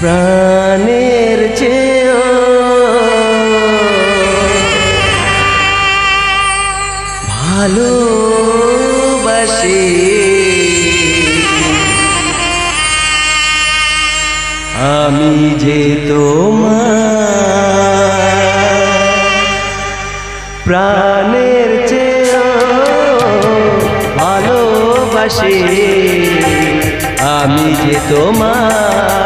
প্রাণের চেয়েও ভালোবাসি। আমি যে তোমার প্রাণের চেয়েও ভালোবাসি। আমি যে তোমার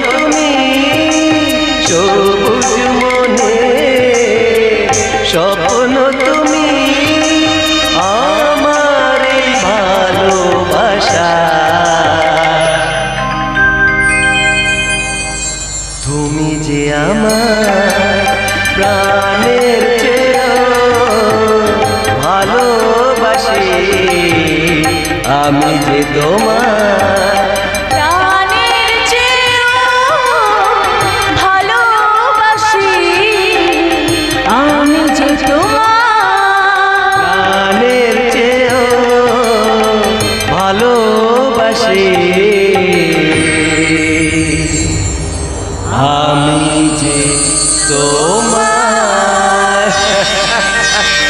স্বপ্ন তুমি আমার ভালোবাসা। তুমি যে আমার প্রাণের ভালোবাসি আমি যে তোমার तो